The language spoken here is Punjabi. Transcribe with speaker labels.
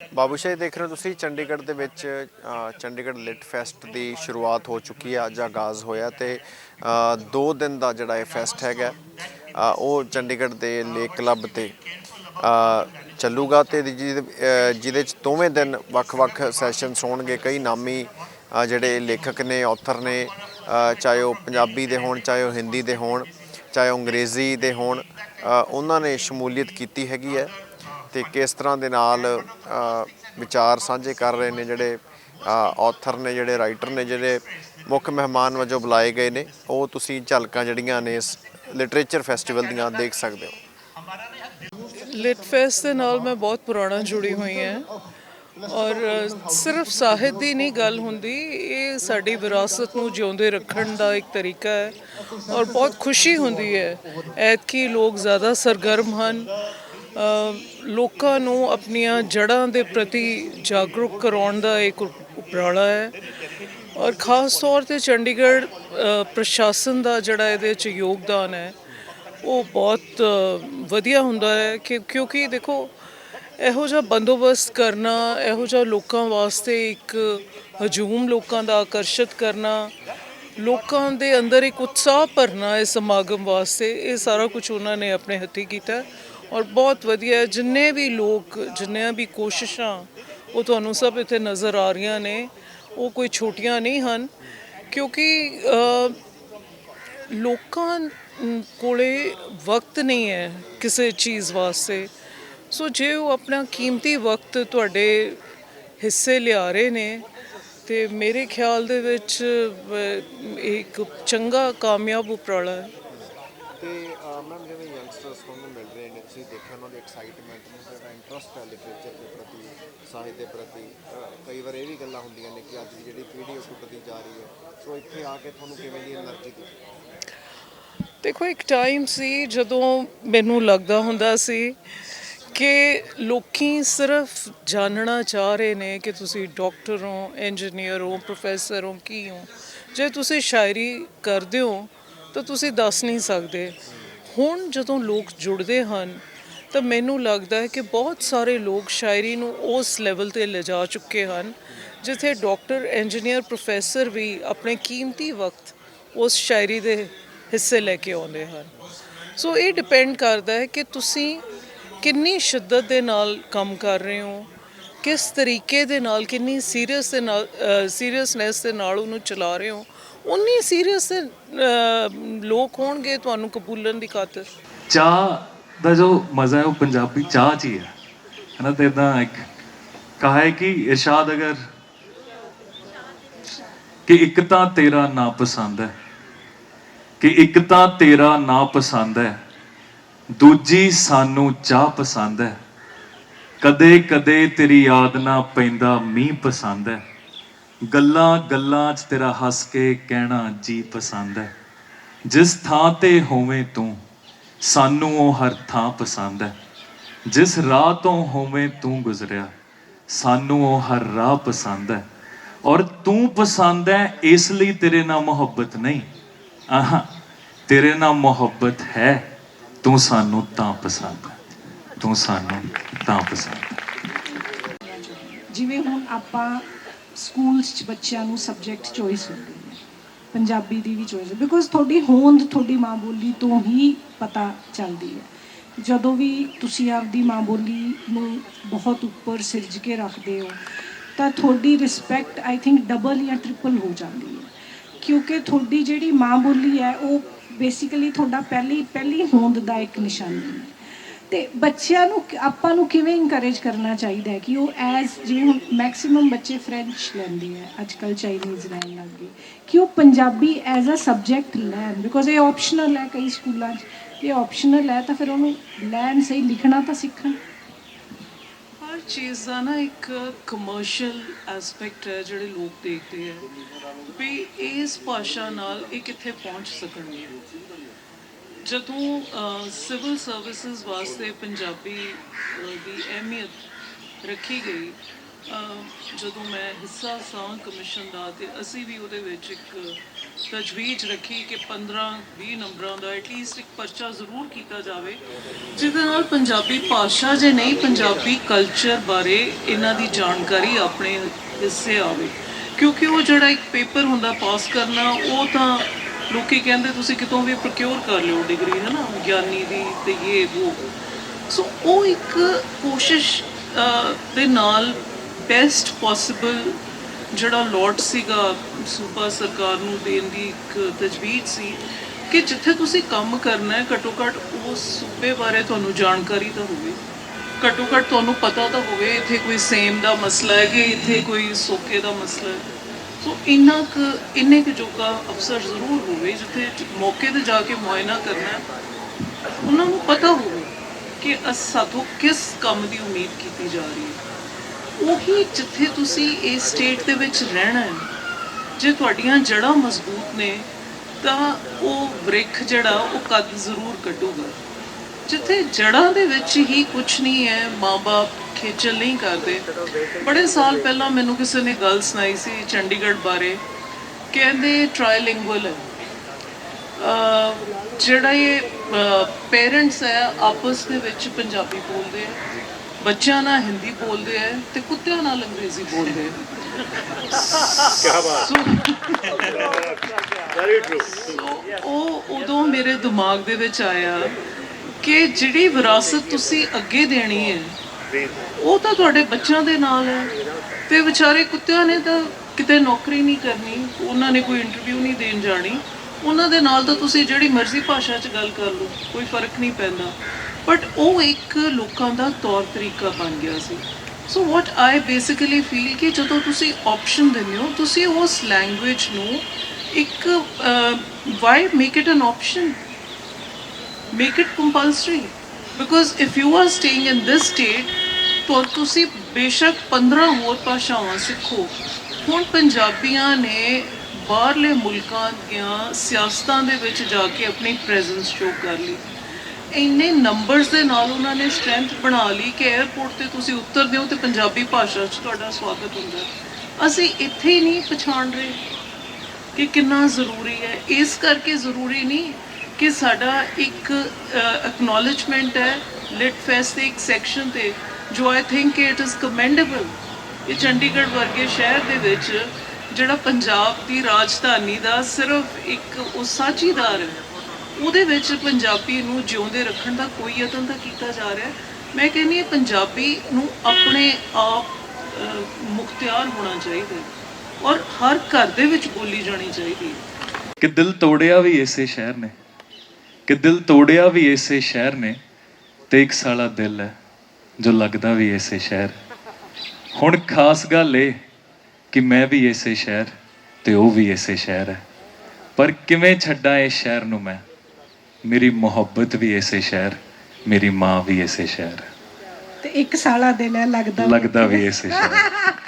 Speaker 1: ਬਾਬੂਸ਼ਾਹੀ ਦੇਖ ਰਹੇ ਹੋ ਤੁਸੀਂ, ਚੰਡੀਗੜ੍ਹ ਦੇ ਵਿੱਚ ਚੰਡੀਗੜ੍ਹ ਲਿਟ ਫੈਸਟ ਦੀ ਸ਼ੁਰੂਆਤ ਹੋ ਚੁੱਕੀ ਆ ਅੱਜ ਆਗਾਜ਼ ਹੋਇਆ ਤੇ 2 ਦਿਨ ਦਾ ਜਿਹੜਾ ਇਹ ਫੈਸਟ ਹੈਗਾ ਉਹ ਚੰਡੀਗੜ੍ਹ ਦੇ ਲੇਕ ਕਲੱਬ ਤੇ ਚੱਲੂਗਾ ਤੇ ਜਿਹਦੇ ਜਿਹਦੇ ਚ ਦੋਵੇਂ ਦਿਨ ਵੱਖ-ਵੱਖ ਸੈਸ਼ਨਸ ਹੋਣਗੇ, ਕਈ ਨਾਮੀ ਜਿਹੜੇ ਲੇਖਕ ਨੇ ਆਥਰ ਨੇ ਚਾਹੇ ਉਹ ਪੰਜਾਬੀ ਦੇ ਹੋਣ, ਚਾਹੇ ਉਹ ਹਿੰਦੀ ਦੇ ਹੋਣ, ਚਾਹੇ ਉਹ ਅੰਗਰੇਜ਼ੀ ਦੇ ਹੋਣ ਉਹਨਾਂ ਨੇ ਸ਼ਮੂਲੀਅਤ ਕੀਤੀ ਹੈਗੀ ਹੈ। ਤੇ ਕਿਸ ਤਰ੍ਹਾਂ ਦੇ ਨਾਲ ਵਿਚਾਰ ਸਾਂਝੇ ਕਰ ਰਹੇ ਨੇ ਜਿਹੜੇ ਆਥਰ ਨੇ, ਜਿਹੜੇ ਰਾਈਟਰ ਨੇ, ਜਿਹੜੇ ਮੁੱਖ ਮਹਿਮਾਨ ਵਜੋਂ ਬੁਲਾਏ ਗਏ ਨੇ, ਉਹ ਤੁਸੀਂ ਝਲਕਾਂ ਜਿਹੜੀਆਂ ਨੇ ਇਸ ਲਿਟਰੇਚਰ ਫੈਸਟੀਵਲ ਦੀਆਂ ਦੇਖ ਸਕਦੇ ਹੋ?
Speaker 2: ਲਿਟ ਫੈਸਟ ਦੇ ਨਾਲ ਮੈਂ ਬਹੁਤ ਪੁਰਾਣਾ ਜੁੜੀ ਹੋਈ ਹਾਂ ਔਰ ਸਿਰਫ ਸਾਹਿਤ ਦੀ ਨਹੀਂ ਗੱਲ ਹੁੰਦੀ, ਇਹ ਸਾਡੀ ਵਿਰਾਸਤ ਨੂੰ ਜਿਉਂਦੇ ਰੱਖਣ ਦਾ ਇੱਕ ਤਰੀਕਾ ਹੈ ਔਰ ਬਹੁਤ ਖੁਸ਼ੀ ਹੁੰਦੀ ਹੈ। ਐਤਕੀ ਲੋਕ ਜ਼ਿਆਦਾ ਸਰਗਰਮ ਹਨ ਲੋਕਾਂ ਨੂੰ ਆਪਣੀਆਂ ਜੜ੍ਹਾਂ ਦੇ ਪ੍ਰਤੀ ਜਾਗਰੂਕ ਕਰਾਉਣ ਦਾ ਇੱਕ ਉਪ- ਉਪਰਾਲਾ ਹੈ। ਔਰ ਖਾਸ ਤੌਰ ਤੇ ਚੰਡੀਗੜ੍ਹ ਪ੍ਰਸ਼ਾਸਨ ਦਾ ਜਿਹੜਾ ਇਹਦੇ ਵਿੱਚ ਯੋਗਦਾਨ ਹੈ, ਉਹ ਬਹੁਤ ਵਧੀਆ ਹੁੰਦਾ ਹੈ ਕਿ ਕਿਉਂਕਿ ਦੇਖੋ, ਇਹੋ ਜਿਹਾ ਬੰਦੋਬਸਤ ਕਰਨਾ, ਇਹੋ ਜਿਹਾ ਲੋਕਾਂ ਵਾਸਤੇ ਇੱਕ ਹਜੂਮ ਲੋਕਾਂ ਦਾ ਆਕਰਸ਼ਿਤ ਕਰਨਾ, ਲੋਕਾਂ ਦੇ ਅੰਦਰ ਇੱਕ ਉਤਸ਼ਾਹ ਭਰਨਾ ਇਸ ਸਮਾਗਮ ਵਾਸਤੇ, ਇਹ ਸਾਰਾ ਕੁਝ ਉਹਨਾਂ ਨੇ ਆਪਣੇ ਹੱਥੀਂ ਕੀਤਾ। ਔਰ ਬਹੁਤ ਵਧੀਆ ਜਿੰਨੇ ਵੀ ਲੋਕ, ਜਿੰਨੀਆਂ ਵੀ ਕੋਸ਼ਿਸ਼ਾਂ, ਉਹ ਤੁਹਾਨੂੰ ਸਭ ਇੱਥੇ ਨਜ਼ਰ ਆ ਰਹੀਆਂ ਨੇ। ਉਹ ਕੋਈ ਛੋਟੀਆਂ ਨਹੀਂ ਹਨ। ਕਿਉਂਕਿ ਲੋਕਾਂ ਨ- ਕੋਲੇ ਵਕਤ ਨਹੀਂ ਹੈ ਕਿਸੇ ਚੀਜ਼ ਵਾਸਤੇ। ਸੋ ਜੇ ਉਹ ਆਪਣਾ ਕੀਮਤੀ ਵਕਤ ਤੁਹਾਡੇ ਹਿੱਸੇ ਲਿਆ ਰਹੇ ਨੇ, ਤੇ ਮੇਰੇ ਖਿਆਲ ਦੇ ਵਿੱਚ ਇਹ ਇੱਕ ਚੰਗਾ ਕਾਮਯਾਬ ਉਪਰਾਲਾ ਹੈ।
Speaker 1: ਤੇ ਮੈਮ ਜਿਵੇਂ ਯੰਗਸਟਰਸ ਨੂੰ ਮਿਲ ਰਹੇ ਨੇ, ਤੁਸੀਂ ਦੇਖਿਆ ਉਹਨਾਂ ਦੀ ਐਕਸਾਈਟਮੈਂਟ ਨੂੰ ਜਿਹੜਾ ਇੰਟਰਸਟ ਹੈ ਲਿਟਰੇਚਰ ਦੇ ਪ੍ਰਤੀ, ਸਾਹਿਤ ਦੇ ਪ੍ਰਤੀ ਕਈ ਵਾਰ ਇਹ ਵੀ ਗੱਲਾਂ ਹੁੰਦੀਆਂ ਨੇ ਕਿ ਅੱਜ ਦੀ ਜਿਹੜੀ ਪੀੜ੍ਹੀ ਉਹ ਟੁੱਟਦੀ ਜਾ ਰਹੀ ਹੈ, ਸੋ ਇੱਥੇ ਆ ਕੇ ਤੁਹਾਨੂੰ ਕਿਵੇਂ ਦੀ એનર્ਜੀ ਦਿੱਤੀ
Speaker 2: ਦੇਖੋ, ਇੱਕ ਟਾਈਮ ਸੀ ਜਦੋਂ ਮੈਨੂੰ ਲੱਗਦਾ ਹੁੰਦਾ ਸੀ ਕਿ ਲੋਕੀ ਸਿਰਫ ਜਾਣਨਾ ਚਾਹ ਰਹੇ ਨੇ ਕਿ ਤੁਸੀਂ ਡਾਕਟਰ ਹੋ ਇੰਜੀਨੀਅਰ ਹੋ ਪ੍ਰੋਫੈਸਰ ਹੋ, ਕੀ ਹੋ। ਜੇ ਤੁਸੀਂ ਸ਼ਾਇਰੀ ਕਰਦੇ ਹੋ ਤਾਂ ਤੁਸੀਂ ਦੱਸ ਨਹੀਂ ਸਕਦੇ। ਹੁਣ ਜਦੋਂ ਲੋਕ ਜੁੜਦੇ ਹਨ, ਤਾਂ ਮੈਨੂੰ ਲੱਗਦਾ ਹੈ ਕਿ ਬਹੁਤ ਸਾਰੇ ਲੋਕ ਸ਼ਾਇਰੀ ਨੂੰ ਉਸ ਲੈਵਲ ਤੇ ਲਿਜਾ ਚੁੱਕੇ ਹਨ, ਜਿੱਥੇ ਡਾਕਟਰ ਇੰਜੀਨੀਅਰ ਪ੍ਰੋਫੈਸਰ ਵੀ ਆਪਣੇ ਕੀਮਤੀ ਵਕਤ ਉਸ ਸ਼ਾਇਰੀ ਦੇ ਹਿੱਸੇ ਲੈ ਕੇ ਆਉਂਦੇ ਹਨ। ਸੋ ਇਹ ਡਿਪੈਂਡ ਕਰਦਾ ਹੈ ਕਿ ਤੁਸੀਂ ਕਿੰਨੀ ਸ਼ਿੱਦਤ ਦੇ ਨਾਲ ਕੰਮ ਕਰ ਰਹੇ ਹੋ, ਕਿਸ ਤਰੀਕੇ ਦੇ ਨਾਲ, ਕਿੰਨੀ ਸੀਰੀਅਸ ਦੇ ਨਾਲ ਸੀਰੀਅਸਨੈਸ ਦੇ ਨਾਲ ਉਹਨੂੰ ਚਲਾ ਰਹੇ ਹੋ ਉਨੀ ਸੀਰੀਅਸ ਲੋਕ ਹੋਣਗੇ ਤੁਹਾਨੂੰ ਕਬੂਲਣ ਦੀ ਖਾਤਰ।
Speaker 3: ਚਾਹ ਦਾ ਜੋ ਮਜ਼ਾ ਹੈ, ਉਹ ਪੰਜਾਬੀ ਚਾਹ 'ਚ ਹੀ ਹੈ। ਹਨਾ ਤੇ ਇਦਾਂ ਇੱਕ ਕਹਾ ਹੈ ਕਿ ਇਰਸ਼ਾਦ ਅਗਰ ਕਿ ਇੱਕ ਤਾਂ ਤੇਰਾ ਨਾ ਪਸੰਦ ਹੈ, ਕਿ ਇੱਕ ਤਾਂ ਤੇਰਾ ਨਾ ਪਸੰਦ ਹੈ, ਦੂਜੀ ਸਾਨੂੰ ਚਾਹ ਪਸੰਦ ਹੈ। ਕਦੇ ਕਦੇ ਤੇਰੀ ਯਾਦ ਨਾ ਪੈਂਦਾ, ਮੀਂਹ ਪਸੰਦ ਹੈ। ਗੱਲਾਂ ਗੱਲਾਂ 'ਚ ਤੇਰਾ ਹੱਸ ਕੇ ਕਹਿਣਾ ਜੀ ਪਸੰਦ ਹੈ। ਜਿਸ ਥਾਂ ਤੇ ਹੋਵੇਂ ਤੂੰ, ਸਾਨੂੰ ਉਹ ਹਰ ਥਾਂ ਪਸੰਦ ਹੈ। ਜਿਸ ਰਾਹ ਤੋਂ ਹੋਵੇਂ ਤੂੰ ਗੁਜ਼ਰਿਆ, ਸਾਨੂੰ ਉਹ ਹਰ ਰਾਹ ਪਸੰਦ ਹੈ। ਔਰ ਤੂੰ ਪਸੰਦ ਹੈ, ਇਸ ਲਈ ਤੇਰੇ ਨਾਲ ਮੁਹੱਬਤ ਨਹੀਂ। ਆਹਾਂ, ਤੇਰੇ ਨਾਲ ਮੁਹੱਬਤ ਹੈ, ਤੂੰ ਸਾਨੂੰ ਤਾਂ ਪਸੰਦ ਤੂੰ ਸਾਨੂੰ ਤਾਂ ਪਸੰਦ
Speaker 4: ਜਿਵੇਂ ਹੁਣ ਆਪਾਂ ਸਕੂਲਸ 'ਚ ਬੱਚਿਆਂ ਨੂੰ ਸਬਜੈਕਟ ਚੋਇਸ ਹੁੰਦੀ ਹੈ। ਪੰਜਾਬੀ ਦੀ ਵੀ ਚੋਇਸ ਬਿਕੋਜ਼ ਤੁਹਾਡੀ ਹੋਂਦ ਤੁਹਾਡੀ ਮਾਂ ਬੋਲੀ ਤੋਂ ਹੀ ਪਤਾ ਚੱਲਦੀ ਹੈ। ਜਦੋਂ ਵੀ ਤੁਸੀਂ ਆਪਦੀ ਮਾਂ ਬੋਲੀ ਨੂੰ ਬਹੁਤ ਉੱਪਰ ਸਿਰਜ ਕੇ ਰੱਖਦੇ ਹੋ, ਤਾਂ ਤੁਹਾਡੀ ਰਿਸਪੈਕਟ ਆਈ ਥਿੰਕ ਡਬਲ ਜਾਂ ਟ੍ਰਿਪਲ ਹੋ ਜਾਂਦੀ ਹੈ। ਕਿਉਂਕਿ ਤੁਹਾਡੀ ਜਿਹੜੀ ਮਾਂ ਬੋਲੀ ਹੈ, ਉਹ ਬੇਸਿਕਲੀ ਤੁਹਾਡਾ ਪਹਿਲੀ ਪਹਿਲੀ ਹੋਂਦ ਦਾ ਇੱਕ ਨਿਸ਼ਾਨੀ ਹੈ। ਤੇ ਬੱਚਿਆਂ ਨੂੰ ਆਪਾਂ ਨੂੰ ਕਿਵੇਂ ਇਨਕਰੇਜ ਕਰਨਾ ਚਾਹੀਦਾ ਹੈ ਕਿ ਉਹ ਐਜ਼ ਜਿਵੇਂ ਹੁਣ ਮੈਕਸਿਮਮ ਬੱਚੇ ਫ੍ਰੈਂਚ ਲੈਂਦੇ ਆ ਅੱਜ ਕੱਲ ਚਾਈਨੀਜ਼ ਲੈਣ ਲੱਗ ਗਏ, ਕਿ ਉਹ ਪੰਜਾਬੀ ਐਜ਼ ਅ ਸਬਜੈਕਟ ਲੈਣ ਬਿਕੋਜ਼ ਇਹ ਆਪਸ਼ਨਲ ਹੈ ਕਈ ਸਕੂਲਾਂ 'ਚ ਇਹ ਆਪਸ਼ਨਲ ਹੈ ਤਾਂ ਫਿਰ ਉਹਨੂੰ ਲੈਣ ਸਹੀ, ਲਿਖਣਾ ਤਾਂ ਸਿੱਖਣ।
Speaker 2: ਹਰ ਚੀਜ਼ ਦਾ ਨਾ ਇੱਕ ਕਮਰਸ਼ੀਅਲ ਐਸਪੈਕਟ ਹੈ ਜਿਹੜੇ ਲੋਕ ਦੇਖਦੇ ਆ, ਵੀ ਇਸ ਭਾਸ਼ਾ ਨਾਲ ਇਹ ਕਿੱਥੇ ਪਹੁੰਚ ਸਕਣਗੇ। ਜਦੋਂ ਸਿਵਲ ਸਰਵਿਸਿਜ਼ ਵਾਸਤੇ ਪੰਜਾਬੀ ਦੀ ਅਹਿਮੀਅਤ ਰੱਖੀ ਗਈ ਜਦੋਂ ਮੈਂ ਹਿੱਸਾ ਸਾਂ ਕਮਿਸ਼ਨ ਦਾ ਤੇ ਅਸੀਂ ਵੀ ਉਹਦੇ ਵਿੱਚ ਇੱਕ ਤਜਵੀਜ਼ ਰੱਖੀ ਕਿ 15 20 ਨੰਬਰਾਂ ਦਾ ਐਟਲੀਸਟ ਇੱਕ ਪਰਚਾ ਜ਼ਰੂਰ ਕੀਤਾ ਜਾਵੇ, ਜਿਹਦੇ ਨਾਲ ਪੰਜਾਬੀ ਭਾਸ਼ਾ ਜੇ ਨਹੀਂ, ਪੰਜਾਬੀ ਕਲਚਰ ਬਾਰੇ ਇਹਨਾਂ ਦੀ ਜਾਣਕਾਰੀ ਆਪਣੇ ਹਿੱਸੇ ਆਵੇ। ਕਿਉਂਕਿ ਉਹ ਜਿਹੜਾ ਇੱਕ ਪੇਪਰ ਹੁੰਦਾ ਪਾਸ ਕਰਨਾ, ਉਹ ਤਾਂ ਲੋਕੀ ਕਹਿੰਦੇ ਤੁਸੀਂ ਕਿਤੋਂ ਵੀ ਪ੍ਰੋਕਿਉਰ ਕਰ ਲਿਓ ਡਿਗਰੀ ਹੈ ਨਾ ਗਿਆਨੀ ਦੀ ਤੇ ਇਹ ਉਹ ਸੋ ਉਹ ਇੱਕ ਕੋਸ਼ਿਸ਼ ਦੇ ਨਾਲ ਬੈਸਟ ਪੋਸੀਬਲ ਜਿਹੜਾ ਲੋਟ ਸੀਗਾ ਸੂਬਾ ਸਰਕਾਰ ਨੂੰ ਦੇਣ ਦੀ ਇੱਕ ਤਜਵੀਜ਼ ਸੀ ਕਿ ਜਿੱਥੇ ਤੁਸੀਂ ਕੰਮ ਕਰਨਾ ਹੈ, ਘੱਟੋ ਘੱਟ ਉਸ ਸੂਬੇ ਬਾਰੇ ਤੁਹਾਨੂੰ ਜਾਣਕਾਰੀ ਤਾਂ ਹੋਵੇ। ਘੱਟੋ ਘੱਟ ਤੁਹਾਨੂੰ ਪਤਾ ਤਾਂ ਹੋਵੇ, ਇੱਥੇ ਕੋਈ ਸੇਮ ਦਾ ਮਸਲਾ ਹੈ ਕਿ ਇੱਥੇ ਕੋਈ ਸੋਕੇ ਦਾ ਮਸਲਾ ਹੈ। ਸੋ ਇੰਨਾ ਕੁ, ਇੰਨੇ ਕੁ ਜੋਗਾ ਅਫਸਰ ਜ਼ਰੂਰ ਹੋਵੇ, ਜਿੱਥੇ ਮੌਕੇ ਤੇ ਜਾ ਕੇ ਮੁਆਇਨਾ ਕਰਨਾ ਉਹਨਾਂ ਨੂੰ ਪਤਾ ਹੋਵੇ ਕਿ ਅਸ, ਸਾਥੋਂ ਕਿਸ ਕੰਮ ਦੀ ਉਮੀਦ ਕੀਤੀ ਜਾ ਰਹੀ ਹੈ। ਉਹੀ ਜਿੱਥੇ ਤੁਸੀਂ ਇਸ ਸਟੇਟ ਦੇ ਵਿੱਚ ਰਹਿਣਾ ਹੈ, ਜੇ ਤੁਹਾਡੀਆਂ ਜੜ੍ਹਾਂ ਮਜ਼ਬੂਤ ਨੇ, ਤਾਂ ਉਹ ਬ੍ਰਿਖ ਜਿਹੜਾ, ਉਹ ਕਦ ਜ਼ਰੂਰ ਕੱਢੂਗਾ। ਜਿੱਥੇ ਜੜ੍ਹਾਂ ਦੇ ਵਿੱਚ ਹੀ ਕੁਝ ਨਹੀਂ ਹੈ ਮਾਪੇ ਖੇਚਲ ਨਹੀਂ ਕਰਦੇ। ਬੜੇ ਸਾਲ ਪਹਿਲਾਂ ਮੈਨੂੰ ਕਿਸੇ ਨੇ ਗੱਲ ਸੁਣਾਈ ਸੀ ਚੰਡੀਗੜ੍ਹ ਬਾਰੇ। ਕਹਿੰਦੇ ਟ੍ਰਾਈਲਿੰਗੁਅਲ ਹੈ। ਜਿਹੜਾ ਇਹ ਪੇਰੈਂਟਸ ਹੈ ਆਪਸ ਦੇ ਵਿੱਚ ਪੰਜਾਬੀ ਬੋਲਦੇ ਆ ਬੱਚਿਆਂ ਨਾਲ ਹਿੰਦੀ ਬੋਲਦੇ ਆ ਤੇ ਕੁੱਤਿਆਂ ਨਾਲ ਅੰਗਰੇਜ਼ੀ ਬੋਲਦੇ ਆ ਵੈਰੀ ਟਰੂ ਉਹ ਉਦੋਂ ਮੇਰੇ ਦਿਮਾਗ ਦੇ ਵਿੱਚ ਆਇਆ ਕਿ ਜਿਹੜੀ ਵਿਰਾਸਤ ਤੁਸੀਂ ਅੱਗੇ ਦੇਣੀ ਹੈ, ਉਹ ਤਾਂ ਤੁਹਾਡੇ ਬੱਚਿਆਂ ਦੇ ਨਾਲ ਹੈ। ਤੇ ਵਿਚਾਰੇ ਕੁੱਤਿਆਂ ਨੇ ਤਾਂ ਕਿਤੇ ਨੌਕਰੀ ਨਹੀਂ ਕਰਨੀ, ਉਹਨਾਂ ਨੇ ਕੋਈ ਇੰਟਰਵਿਊ ਨਹੀਂ ਦੇਣ ਜਾਣੀ। ਉਹਨਾਂ ਦੇ ਨਾਲ ਤਾਂ ਤੁਸੀਂ ਜਿਹੜੀ ਮਰਜ਼ੀ ਭਾਸ਼ਾ 'ਚ ਗੱਲ ਕਰ ਲਓ, ਕੋਈ ਫ਼ਰਕ ਨਹੀਂ ਪੈਂਦਾ। ਬਟ ਉਹ ਇੱਕ ਲੋਕਾਂ ਦਾ ਤੌਰ ਤਰੀਕਾ ਬਣ ਗਿਆ ਸੀ। So what I basically feel ਕਿ ਜਦੋਂ ਤੁਸੀਂ ਆਪਸ਼ਨ ਦਿੰਦੇ ਹੋ, ਤੁਸੀਂ ਉਸ ਲੈਂਗੁਏਜ ਨੂੰ ਇੱਕ why make it an option make it compulsory because if you are staying in this state ਤਾਂ ਤੁਸੀਂ ਬੇਸ਼ੱਕ 15 ਹੋਰ ਭਾਸ਼ਾਵਾਂ ਸਿੱਖੋ। ਹੁਣ ਪੰਜਾਬੀਆਂ ਨੇ ਬਾਹਰਲੇ ਮੁਲਕਾਂ ਦੀਆਂ ਸਿਆਸਤਾਂ ਦੇ ਵਿੱਚ ਜਾ ਕੇ ਆਪਣੀ ਪ੍ਰੈਜ਼ੈਂਸ ਸ਼ੋ ਕਰ ਲਈ। ਇੰਨੇ ਨੰਬਰਸ ਦੇ ਨਾਲ ਉਹਨਾਂ ਨੇ ਸਟਰੈਂਥ ਬਣਾ ਲਈ ਕਿ 에ਅਰਪੋਰਟ ਤੇ ਤੁਸੀਂ ਉਤਰਦੇ ਹੋ ਤੇ ਪੰਜਾਬੀ ਭਾਸ਼ਾ 'ਚ ਤੁਹਾਡਾ ਸਵਾਗਤ ਹੁੰਦਾ। ਅਸੀਂ ਇੱਥੇ ਹੀ ਨਹੀਂ ਪਛਾਣ ਰਹੇ ਕਿ ਕਿੰਨਾ ਜ਼ਰੂਰੀ ਹੈ। ਇਸ ਕਰਕੇ ਜ਼ਰੂਰੀ ਨਹੀਂ ਕਿ ਸਾਡਾ ਇੱਕ ਐਕਨੋਲਜਮੈਂਟ ਹੈ ਲਿਟ ਫੈਸਟ ਦੇ ਇੱਕ ਸੈਕਸ਼ਨ ਤੇ, ਜੋ I think it is commendable ਇਹ ਚੰਡੀਗੜ੍ਹ ਵਰਗੇ ਸ਼ਹਿਰ ਦੇ ਵਿੱਚ ਜਿਹੜਾ ਪੰਜਾਬ ਦੀ ਰਾਜਧਾਨੀ ਦਾ ਸਿਰਫ ਇੱਕ ਉਹ ਸਾਚੀਦਾਰ ਹੈ, ਉਹਦੇ ਵਿੱਚ ਪੰਜਾਬੀ ਨੂੰ ਜਿਉਂਦੇ ਰੱਖਣ ਦਾ ਕੋਈ ਯਤਨ ਤਾਂ ਕੀਤਾ ਜਾ ਰਿਹਾ ਮੈਂ ਕਹਿੰਦੀ ਹਾਂ ਪੰਜਾਬੀ ਨੂੰ ਆਪਣੇ ਆਪ ਮੁਖਤਿਆਰ ਹੋਣਾ ਚਾਹੀਦਾ ਔਰ ਹਰ ਘਰ ਦੇ ਵਿੱਚ ਬੋਲੀ ਜਾਣੀ ਚਾਹੀਦੀ ਹੈ।
Speaker 3: ਕਿ ਦਿਲ ਤੋੜਿਆ ਵੀ ਇਸੇ ਸ਼ਹਿਰ ਨੇ। ਕਿ ਦਿਲ ਤੋੜਿਆ ਵੀ ਇਸੇ ਸ਼ਹਿਰ ਨੇ ਤੇ ਇੱਕ ਸਾਲਾ ਦਿਲ ਹੈ ਜੋ ਲੱਗਦਾ ਵੀ ਇਸੇ ਸ਼ਹਿਰ। ਹੁਣ ਖਾਸ ਗੱਲ ਏ ਕਿ ਮੈਂ ਵੀ ਇਸੇ ਸ਼ਹਿਰ ਤੇ ਉਹ ਵੀ ਇਸੇ ਸ਼ਹਿਰ ਹੈ। ਪਰ ਕਿਵੇਂ ਛੱਡਾਂ ਇਸ ਸ਼ਹਿਰ ਨੂੰ ਮੈਂ? ਮੇਰੀ ਮੁਹੱਬਤ ਵੀ ਇਸੇ ਸ਼ਹਿਰ ਮੇਰੀ ਮਾਂ ਵੀ ਇਸੇ ਸ਼ਹਿਰ।
Speaker 4: ਤੇ ਇੱਕ ਸਾਲਾ ਦਿਲ ਹੈ ਲੱਗਦਾ
Speaker 3: ਲੱਗਦਾ ਵੀ ਇਸੇ ਸ਼ਹਿਰ।